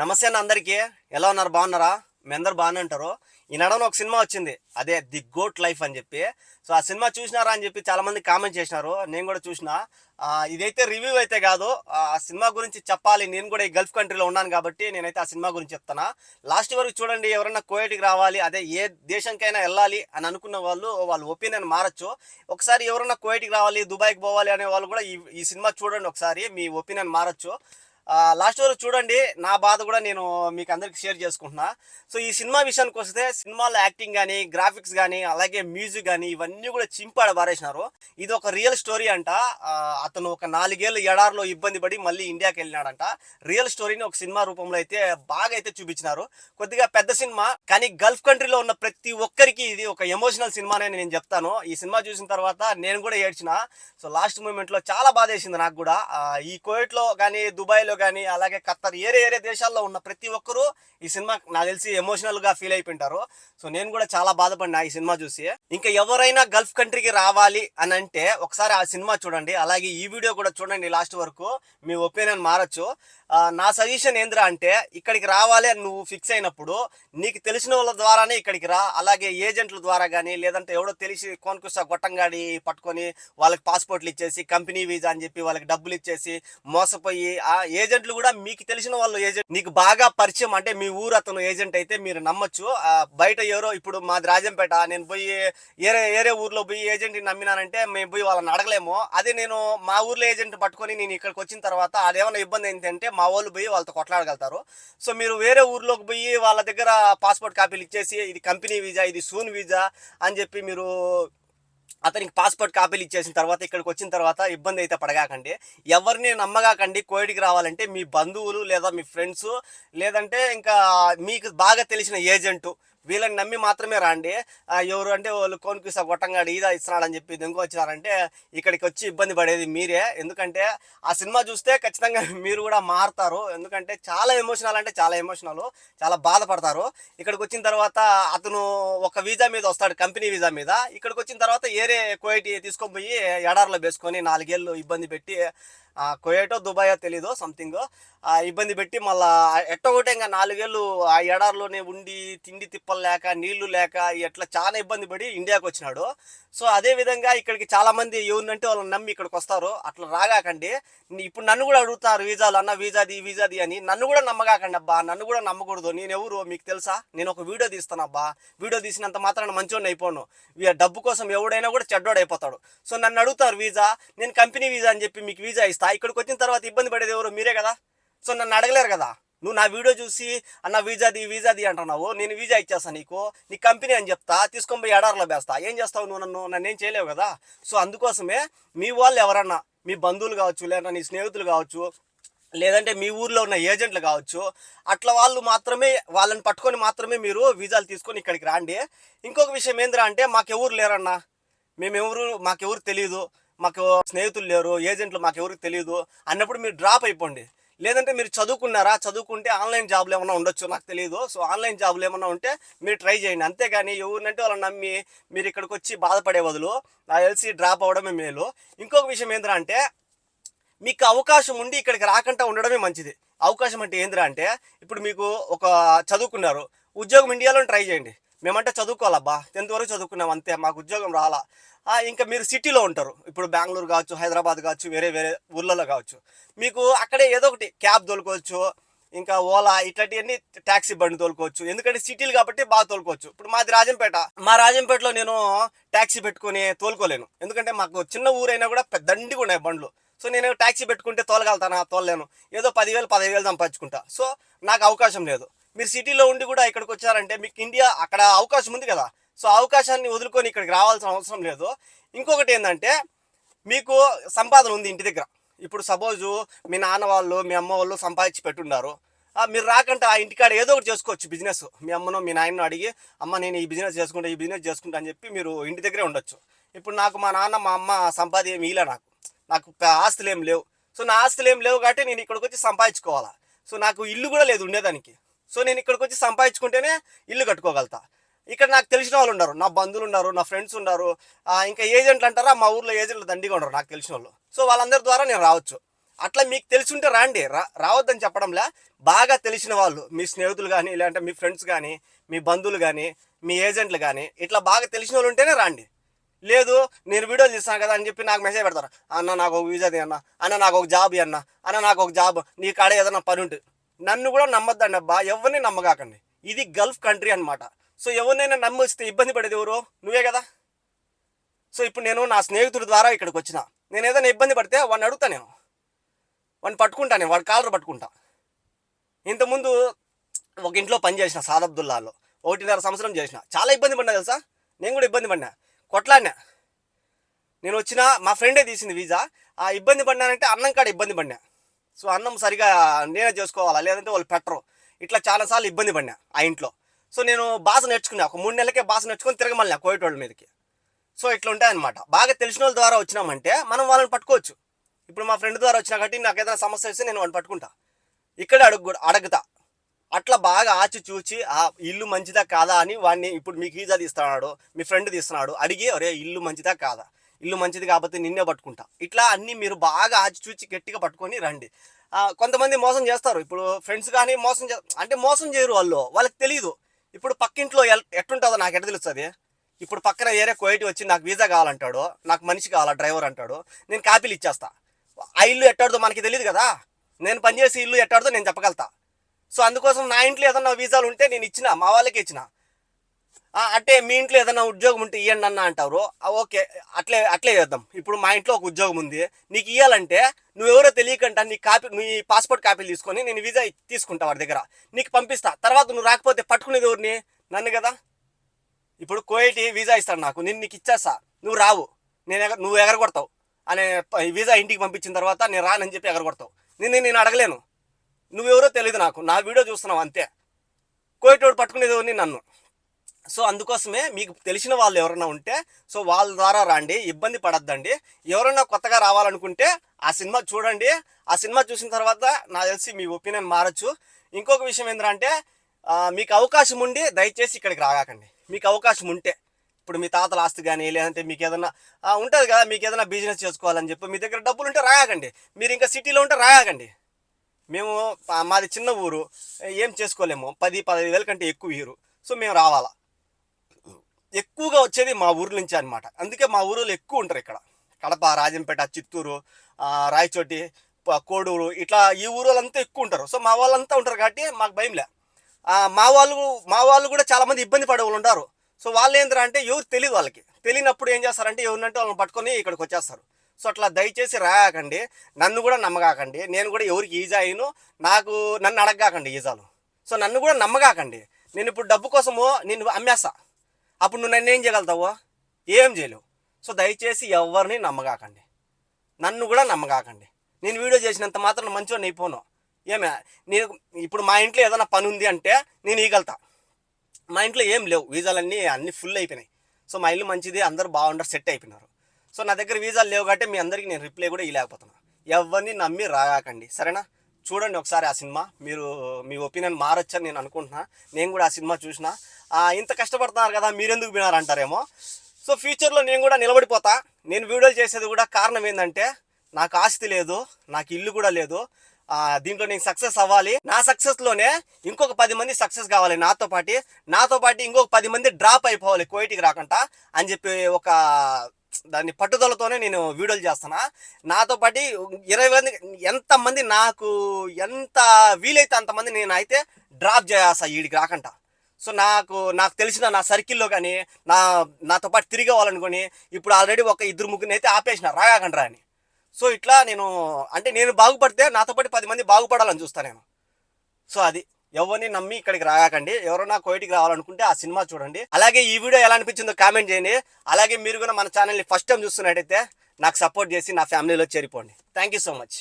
నమస్తే అన్న అందరికీ. ఎలా ఉన్నారు? బాగున్నారా? మీ అందరు బాగానే ఉంటారు. ఈ నడవన ఒక సినిమా వచ్చింది. అదే ది గోట్ లైఫ్ అని చెప్పి. సో ఆ సినిమా చూసినారా అని చెప్పి చాలామంది కామెంట్ చేసినారు. నేను కూడా చూసిన. ఇదైతే రివ్యూ అయితే కాదు. ఆ సినిమా గురించి చెప్పాలి. నేను కూడా ఈ గల్ఫ్ కంట్రీలో ఉన్నాను కాబట్టి నేనైతే ఆ సినిమా గురించి చెప్తాను లాస్ట్ వరకు చూడండి ఎవరైనా కోయటికి రావాలి అదే ఏ దేశంకైనా వెళ్ళాలి అని అనుకున్న వాళ్ళు వాళ్ళ ఒపీనియన్ మారచ్చు. ఒకసారి ఎవరైనా కోయటికి రావాలి దుబాయ్కి పోవాలి అనే వాళ్ళు కూడా ఈ ఈ సినిమా చూడండి ఒకసారి. మీ ఒపీనియన్ మారచ్చు. లాస్ట్ వరకు చూడండి నా బాధ కూడా నేను మీకు అందరికి షేర్ చేసుకుంటున్నా. సో ఈ సినిమా విషయానికి వస్తే సినిమాలో యాక్టింగ్ కానీ గ్రాఫిక్స్ కానీ అలాగే మ్యూజిక్ కానీ ఇవన్నీ కూడా చింపాడ బారేసినారు ఇది ఒక రియల్ స్టోరీ అంట. అతను ఒక నాలుగేళ్ళు ఎడారిలో ఇబ్బంది పడి మళ్ళీ ఇండియాకి వెళ్ళినాడంట. రియల్ స్టోరీని ఒక సినిమా రూపంలో అయితే బాగా అయితే చూపించినారు. కొద్దిగా పెద్ద సినిమా కానీ గల్ఫ్ కంట్రీలో ఉన్న ప్రతి ఒక్కరికి ఇది ఒక ఎమోషనల్ సినిమానే నేను చెప్తాను. ఈ సినిమా చూసిన తర్వాత నేను కూడా ఏడ్చిన. సో లాస్ట్ మూమెంట్లో చాలా బాధ వేసింది నాకు కూడా. ఈ కోవిడ్లో కానీ దుబాయ్లో లో కానీ అలాగే ఖత్తర్ ఏరే ఏరే దేశాల్లో ఉన్న ప్రతి ఒక్కరూ ఈ సినిమా నాకు తెలిసి ఎమోషనల్గా ఫీల్ అయిపోయింటారు. సో నేను కూడా చాలా బాధపడినా ఈ సినిమా చూసి. ఇంకా ఎవరైనా గల్ఫ్ కంట్రీకి రావాలి అని అంటే ఒకసారి ఆ సినిమా చూడండి. అలాగే ఈ వీడియో కూడా చూడండి లాస్ట్ వరకు. మీ ఒపీనియన్ మారచ్చు. నా సజెషన్ ఏంద్రా అంటే ఇక్కడికి రావాలి అని నువ్వు ఫిక్స్ అయినప్పుడు నీకు తెలిసిన వాళ్ళ ద్వారానే ఇక్కడికి రా. అలాగే ఏజెంట్ల ద్వారా కానీ లేదంటే ఎవడో తెలిసి కొనుకొస్తా గొట్టంగాడి పట్టుకొని వాళ్ళకి పాస్పోర్ట్లు ఇచ్చేసి కంపెనీ వీజా అని చెప్పి వాళ్ళకి డబ్బులు ఇచ్చేసి మోసపోయి ఏ ఏజెంట్లు కూడా మీకు తెలిసిన వాళ్ళు ఏజెంట్ నీకు బాగా పరిచయం అంటే మీ ఊరు అతను ఏజెంట్ అయితే మీరు నమ్మొచ్చు. బయట ఎవరో ఇప్పుడు మాది రాజంపేట నేను పోయి ఏరే ఏరే ఊర్లో పోయి ఏజెంట్ని నమ్మినానంటే మేము పోయి వాళ్ళని అడగలేము. అదే నేను మా ఊర్లో ఏజెంట్ పట్టుకొని నేను ఇక్కడికి వచ్చిన తర్వాత అదేమైనా ఇబ్బంది ఏంటంటే మా వాళ్ళు పోయి వాళ్ళతో కొట్లాడగలుగుతారు. సో మీరు వేరే ఊర్లోకి పోయి వాళ్ళ దగ్గర పాస్పోర్ట్ కాపీలు ఇచ్చేసి ఇది కంపెనీ వీజా ఇది సూన్ వీజా అని చెప్పి మీరు అతనికి పాస్పోర్ట్ కాపీలు ఇచ్చేసిన తర్వాత ఇక్కడికి వచ్చిన తర్వాత ఇబ్బంది అయితే పడగాకండి. ఎవరిని నమ్మగాకండి కోవిడ్కి రావాలంటే మీ బంధువులు లేదా మీ ఫ్రెండ్స్ లేదంటే ఇంకా మీకు బాగా తెలిసిన ఏజెంటు వీళ్ళని నమ్మి మాత్రమే రాండి. ఎవరు అంటే వాళ్ళు కోనికిసా గొట్టంగాడు ఈదా ఇస్తున్నాడని చెప్పి దొంగ వచ్చినారంటే ఇక్కడికి వచ్చి ఇబ్బంది పడేది మీరే. ఎందుకంటే ఆ సినిమా చూస్తే ఖచ్చితంగా మీరు కూడా మారుతారు. ఎందుకంటే చాలా ఎమోషనల్ అంటే చాలా ఎమోషనల్ చాలా బాధపడతారు. ఇక్కడికి వచ్చిన తర్వాత అతను ఒక వీజా మీద వస్తాడు కంపెనీ వీజా మీద. ఇక్కడికి వచ్చిన తర్వాత ఏరే కోయటి తీసుకొని పోయి ఎడారిలో వేసుకొని నాలుగేళ్ళు ఇబ్బంది పెట్టి కోయేటో దుబాయో తెలీదు సంథింగ్ ఆ ఇబ్బంది పెట్టి మళ్ళా ఎట్టొకటే ఇంకా నాలుగేళ్ళు ఆ ఎడారిలోనే ఉండి తిండి తిప్పలు లేక నీళ్ళు లేక ఎట్లా చాలా ఇబ్బంది పడి ఇండియాకి వచ్చినాడు. సో అదే విధంగా ఇక్కడికి చాలా మంది ఎవరినంటే వాళ్ళని నమ్మి ఇక్కడికి వస్తారు. అట్లా రాగాకండి. ఇప్పుడు నన్ను కూడా అడుగుతారు వీజాలు అన్న వీజాది వీజాది అని. నన్ను కూడా నమ్మగాకండి అబ్బా. నన్ను కూడా నమ్మకూడదు. నేను ఎవరు? మీకు తెలుసా? నేను ఒక వీడియో తీస్తాను అబ్బా. వీడియో తీసినంత మాత్రాన మంచోడిని అయిపోను. డబ్బు కోసం ఎవడైనా కూడా చెడ్డోడు అయిపోతాడు. సో నన్ను అడుగుతారు వీజా? నేను కంపెనీ వీజా అని చెప్పి మీకు వీజా ఇస్తాను ఇస్తా ఇక్కడికి వచ్చిన తర్వాత ఇబ్బంది పడేది ఎవరు? మీరే కదా. సో నన్ను అడగలేరు కదా. నువ్వు నా వీడియో చూసి అన్న వీజాది వీజాది అంటున్నావు. నేను వీజా ఇచ్చేస్తాను నీకు. నీ కంపెనీ అని చెప్తా తీసుకొని పోయి ఎడారిలో వేస్తా ఏం చేస్తావు నువ్వు నన్ను? నన్ను ఏం చేయలేవు కదా. సో అందుకోసమే మీ వాళ్ళు ఎవరన్నా మీ బంధువులు కావచ్చు లేదా నీ స్నేహితులు కావచ్చు లేదంటే మీ ఊర్లో ఉన్న ఏజెంట్లు కావచ్చు అట్లా వాళ్ళు మాత్రమే వాళ్ళని పట్టుకొని మాత్రమే మీరు వీజాలు తీసుకొని ఇక్కడికి రాండి. ఇంకొక విషయం ఏందిరా అంటే మాకెవరు లేరన్నా? మేమెవరు మాకెవరు తెలియదు మాకు స్నేహితులు లేరు ఏజెంట్లు మాకు ఎవరికి తెలియదు అన్నప్పుడు మీరు డ్రాప్ అయిపోండి. లేదంటే మీరు చదువుకున్నారా? చదువుకుంటే ఆన్లైన్ జాబ్లు ఏమైనా ఉండొచ్చు నాకు తెలియదు సో ఆన్లైన్ జాబ్లు ఏమైనా ఉంటే మీరు ట్రై చేయండి. అంతేగాని ఎవరినంటే వాళ్ళని నమ్మి మీరు ఇక్కడికి వచ్చి బాధపడే బదులు నాకు తెలిసి డ్రాప్ అవ్వడమే మేలు. ఇంకొక విషయం ఏంద్రా అంటే మీకు అవకాశం ఉండి ఇక్కడికి రాకుండా ఉండడమే మంచిది. అవకాశం అంటే ఏందిరా అంటే ఇప్పుడు మీకు ఒక చదువుకున్నారు ఉద్యోగం ఇండియాలో ట్రై చేయండి. మేమంటే చదువుకోవాలబ్బా టెన్త్ వరకు చదువుకున్నాం అంతే. మాకు ఉద్యోగం రాలా. ఇంకా మీరు సిటీలో ఉంటారు. ఇప్పుడు బెంగళూరు కావచ్చు హైదరాబాద్ కావచ్చు వేరే వేరే ఊర్లలో కావచ్చు. మీకు అక్కడే ఏదో ఒకటి క్యాబ్ తోలుకోవచ్చు ఇంకా ఓలా ఇట్లాంటివన్నీ ట్యాక్సీ బండి తోలుకోవచ్చు. ఎందుకంటే సిటీలు కాబట్టి బాగా తోలుకోవచ్చు. ఇప్పుడు మాది రాజంపేట. మా రాజంపేటలో నేను ట్యాక్సీ పెట్టుకుని తోలుకోలేను. ఎందుకంటే మాకు చిన్న ఊరైనా కూడా పెద్దండిగా ఉన్నాయి బండ్లు. సో నేను ట్యాక్సీ పెట్టుకుంటే తోలగలుగుతానా? తోలలేను. ఏదో పదివేలు పదిహేను వేలు సంపాదించుకుంటా. సో నాకు అవకాశం లేదు. మీరు సిటీలో ఉండి కూడా ఇక్కడికి వచ్చారంటే మీకు ఇండియా అక్కడ అవకాశం ఉంది కదా. సో అవకాశాన్ని వదులుకొని ఇక్కడికి రావాల్సిన అవసరం లేదు. ఇంకొకటి ఏంటంటే మీకు సంపాదన ఉంది ఇంటి దగ్గర. ఇప్పుడు సపోజు మీ నాన్న వాళ్ళు మీ అమ్మ వాళ్ళు సంపాదించి పెట్టున్నారు మీరు రాకంటే ఆ ఇంటికాడ ఏదో ఒకటి చేసుకోవచ్చు బిజినెస్. మీ అమ్మను మీ నాయనను అడిగి అమ్మ నేను ఈ బిజినెస్ చేసుకుంటా ఈ బిజినెస్ చేసుకుంటా అని చెప్పి మీరు ఇంటి దగ్గరే ఉండొచ్చు. ఇప్పుడు నాకు మా నాన్న మా అమ్మ సంపాది ఏమి ఇలా నాకు. నాకు ఆస్తులు ఏం లేవు. సో నా ఆస్తులు ఏం లేవు కాబట్టి నేను ఇక్కడికి వచ్చి సంపాదించుకోవాలా. సో నాకు ఇల్లు కూడా లేదు ఉండేదానికి. సో నేను ఇక్కడికి వచ్చి సంపాదించుకుంటేనే ఇల్లు కట్టుకోగలుగుతా. ఇక్కడ నాకు తెలిసిన వాళ్ళు ఉన్నారు నా బంధువులు ఉన్నారు నా ఫ్రెండ్స్ ఉన్నారు ఇంకా ఏజెంట్లు అంటారా? మా ఊర్లో ఏజెంట్లు దండిగా ఉన్నారు నాకు తెలిసిన వాళ్ళు. సో వాళ్ళందరి ద్వారా నేను రావచ్చు. అట్లా మీకు తెలిసి ఉంటే రాండి రా రావద్దని చెప్పడంలే బాగా తెలిసిన వాళ్ళు మీ స్నేహితులు కానీ లేదంటే మీ ఫ్రెండ్స్ కానీ మీ బంధువులు కానీ మీ ఏజెంట్లు కానీ ఇట్లా బాగా తెలిసిన వాళ్ళు ఉంటేనే రాండి. లేదు నేను వీడియోలు తీస్తాను కదా అని చెప్పి నాకు మెసేజ్ పెడతారు. అన్న నాకు ఒక వీజా అన్న అన్న నాకు ఒక జాబ్ అన్న అన్న నాకు ఒక జాబ్ నీ కాడ ఏదైనా పని ఉంటుంది నన్ను కూడా నమ్మద్దండి అబ్బా. ఎవరిని నమ్మగాకండి. ఇది గల్ఫ్ కంట్రీ అన్నమాట. సో ఎవరినైనా నమ్మిస్తే ఇబ్బంది పడేది ఎవరు? నువ్వే కదా. సో ఇప్పుడు నేను నా స్నేహితుడి ద్వారా ఇక్కడికి వచ్చిన. నేను ఏదైనా ఇబ్బంది పడితే వాడిని అడుగుతా నేను. వాడిని పట్టుకుంటా నేను. వాడి కాలర్ పట్టుకుంటా. ఇంతకుముందు ఒక ఇంట్లో పని చేసిన సాదబ్దుల్లాలో ఒకటిన్నర సంవత్సరం చేసిన. చాలా ఇబ్బంది పడినా తెలుసా? నేను కూడా ఇబ్బంది పడినా. కొట్లాడినా. నేను వచ్చిన మా ఫ్రెండే తీసింది వీజా ఆ ఇబ్బంది పడినానంటే అన్నం కాడ ఇబ్బంది పడినా. సో అన్నం సరిగా నేనే చేసుకోవాలా? లేదంటే వాళ్ళు పెట్టరు. ఇట్లా చాలాసార్లు ఇబ్బంది పడినా ఆ ఇంట్లో. సో నేను భాష నేర్చుకున్నా. ఒక మూడు నెలలకే భాష నేర్చుకొని తిరగమల్లా కోయట వాళ్ళ మీదకి. సో ఇట్లా ఉంటాయన్నమాట. బాగా తెలిసిన వాళ్ళ ద్వారా వచ్చినామంటే మనం వాళ్ళని పట్టుకోవచ్చు. ఇప్పుడు మా ఫ్రెండ్ ద్వారా వచ్చినా కాబట్టి నాకు ఏదైనా సమస్య వస్తే నేను వాడిని పట్టుకుంటా. ఇక్కడే అడుగు అడుగుతా. అట్లా బాగా ఆచి చూచి ఆ ఇల్లు మంచిదా కాదా? అని వాడిని ఇప్పుడు మీకు ఈజా తీస్తున్నాడు మీ ఫ్రెండ్ తీస్తున్నాడు అడిగి అరే ఇల్లు మంచిదా కాదా? ఇల్లు మంచిది కాబట్టి నిన్నే పట్టుకుంటా. ఇట్లా అన్ని మీరు బాగా ఆచి చూచి గట్టిగా పట్టుకొని రండి. కొంతమంది మోసం చేస్తారు. ఇప్పుడు ఫ్రెండ్స్ కానీ మోసం చే అంటే మోసం చేయరు వాళ్ళు. వాళ్ళకి తెలియదు ఇప్పుడు పక్కింట్లో ఎల్- ఎట్టుంటుందో నాకు ఎట్ట తెలుస్తుంది? ఇప్పుడు పక్కన ఏరే కోయటి వచ్చి నాకు వీసా కావాలంటాడు నాకు మనిషి కావాలా డ్రైవర్ అంటాడు నేను కాపీలు ఇచ్చేస్తా. ఆ ఇల్లు ఎట్టాడుదో మనకి తెలియదు కదా? నేను పనిచేసే ఇల్లు ఎట్టాడుదో నేను చెప్పగలుగుతా. సో అందుకోసం నా ఇంట్లో ఏదన్నా వీసాలు ఉంటే నేను ఇచ్చిన మా వాళ్ళకి ఇచ్చిన. అంటే మీ ఇంట్లో ఏదైనా ఉద్యోగం ఉంటే ఇవ్వండి అన్న అంటారు. ఓకే అట్లే అట్లే చేద్దాం. ఇప్పుడు మా ఇంట్లో ఒక ఉద్యోగం ఉంది. నీకు ఇవ్వాలంటే నువ్వెవరో తెలియకుండా నీ కాపీ నీ పాస్పోర్ట్ కాపీలు తీసుకొని నేను వీసా తీసుకుంటా వాడి దగ్గర. నీకు పంపిస్తా. తర్వాత నువ్వు రాకపోతే పట్టుకునేది ఎవరిని? నన్ను కదా? ఇప్పుడు కోయటి వీసా ఇస్తాడు నాకు. నేను నీకు ఇచ్చేస్తా. నువ్వు రావు. నేను ఎగ నువ్వు ఎగరగొడతావు. అనే వీసా ఇంటికి పంపించిన తర్వాత నేను రానని చెప్పి ఎగరగొడతావు. నేను నేను అడగలేను. నువ్వెవరో తెలియదు నాకు. నా వీడియో చూస్తున్నావు అంతే. కోయిటోడు పట్టుకునేది ఎవరిని? నన్ను. సో అందుకోసమే మీకు తెలిసిన వాళ్ళు ఎవరైనా ఉంటే సో వాళ్ళ ద్వారా రండి ఇబ్బంది పడద్దండి. ఎవరైనా కొత్తగా రావాలనుకుంటే ఆ సినిమా చూడండి. ఆ సినిమా చూసిన తర్వాత నాకు తెలిసి మీ ఒపీనియన్ మారచ్చు. ఇంకొక విషయం ఏంటంటే మీకు అవకాశం ఉండి దయచేసి ఇక్కడికి రాగాకండి మీకు అవకాశం ఉంటే. ఇప్పుడు మీ తాతల ఆస్తి కానీ లేదంటే మీకు ఏదైనా ఉంటుంది కదా మీకు ఏదైనా బిజినెస్ చేసుకోవాలని చెప్పి మీ దగ్గర డబ్బులు ఉంటే రాగాకండి మీరు ఇంకా సిటీలో ఉంటే రాగాకండి మేము మాది చిన్న ఊరు. ఏం చేసుకోలేము. పది పదహైదు వేల కంటే ఎక్కువ ఊరు సో మేము రావాలా? ఎక్కువగా వచ్చేది మా ఊరు నుంచి అనమాట అందుకే మా ఊరిలో ఎక్కువ ఉంటారు ఇక్కడ. కడప రాజంపేట చిత్తూరు రాయచోటి కోడూరు ఇట్లా ఈ ఊరు వాళ్ళంతా ఎక్కువ ఉంటారు. సో మా వాళ్ళంతా ఉంటారు కాబట్టి మాకు భయంలే ఆ, మా వాళ్ళు మా వాళ్ళు కూడా చాలామంది ఇబ్బంది పడే వాళ్ళు ఉంటారు. సో వాళ్ళు ఏంటంటే అంటే ఎవరు తెలియదు వాళ్ళకి. తెలియనప్పుడు ఏం చేస్తారంటే ఎవరినంటే వాళ్ళని పట్టుకొని ఇక్కడికి వచ్చేస్తారు. సో అట్లా దయచేసి రాయకండి నన్ను కూడా నమ్మగాకండి. నేను కూడా ఎవరికి ఈజా అయిను నాకు నన్ను అడగకండి ఈజాలు. సో నన్ను కూడా నమ్మగాకండి. నేను ఇప్పుడు డబ్బు కోసము నేను అమ్మేస్తా. అప్పుడు నువ్వు నన్ను ఏం చేయగలుగుతావు? ఏం చేయలేవు. సో దయచేసి ఎవరిని నమ్మగాకండి. నన్ను కూడా నమ్మగాకండి. నేను వీడియో చేసినంత మాత్రం మంచిగా అయిపోను. ఏమే? నేను ఇప్పుడు మా ఇంట్లో ఏదైనా పని ఉంది అంటే నేను ఇగలుగుతా మా ఇంట్లో ఏం లేవు. వీజాలన్నీ అన్నీ ఫుల్ అయిపోయినాయి. సో మా ఇల్లు మంచిది అందరూ బాగుంటారు సెట్ అయిపోయినారు. సో నా దగ్గర వీజాలు లేవు కాబట్టి మీ అందరికీ నేను రిప్లై కూడా ఇవ్వలేకపోతున్నాను ఎవరిని నమ్మి రాగాకండి. సరేనా? చూడండి ఒకసారి ఆ సినిమా. మీరు మీ ఒపీనియన్ మారొచ్చని నేను అనుకుంటున్నా. నేను కూడా ఆ సినిమా చూసిన. ఇంత కష్టపడుతున్నారు కదా మీరెందుకు వినారంటారేమో సో ఫ్యూచర్లో నేను కూడా నిలబడిపోతా. నేను వీడియోలు చేసేది కూడా కారణం ఏంటంటే నాకు ఆస్తి లేదు నాకు ఇల్లు కూడా లేదు. దీంట్లో నేను సక్సెస్ అవ్వాలి. నా సక్సెస్లోనే ఇంకొక పది మంది సక్సెస్ కావాలి నాతో పాటు. నాతో పాటు ఇంకొక పది మంది డ్రాప్ అయిపోవాలి కోయిటికి రాకుండా అని చెప్పి ఒక దాన్ని పట్టుదలతోనే నేను వీడియోలు చేస్తున్నా. నాతో పాటు ఇరవై మంది ఎంతమంది నాకు ఎంత వీలైతే అంతమంది నేను అయితే డ్రాప్ చేస్తా వీడికి రాకుండా. సో నాకు నాకు తెలిసిన నా సర్కిల్లో కానీ నా నాతో పాటు తిరిగేవాలనుకొని ఇప్పుడు ఆల్రెడీ ఒక ఇద్దరు ముగ్గురిని అయితే ఆపేసిన రాగాకండ్రా అని సో ఇట్లా నేను అంటే నేను బాగుపడితే నాతో పాటు పది మంది బాగుపడాలని చూస్తాను నేను. సో అది ఎవరిని నమ్మి ఇక్కడికి రాగాకండి ఎవరైనా కోయిటికి రావాలనుకుంటే ఆ సినిమా చూడండి. అలాగే ఈ వీడియో ఎలా అనిపించిందో కామెంట్ చేయండి. అలాగే మీరు కూడా మన ఛానల్ని ఫస్ట్ టైం చూస్తున్నట్టయితే నాకు సపోర్ట్ చేసి నా ఫ్యామిలీలో చేరిపోండి. Thank you so much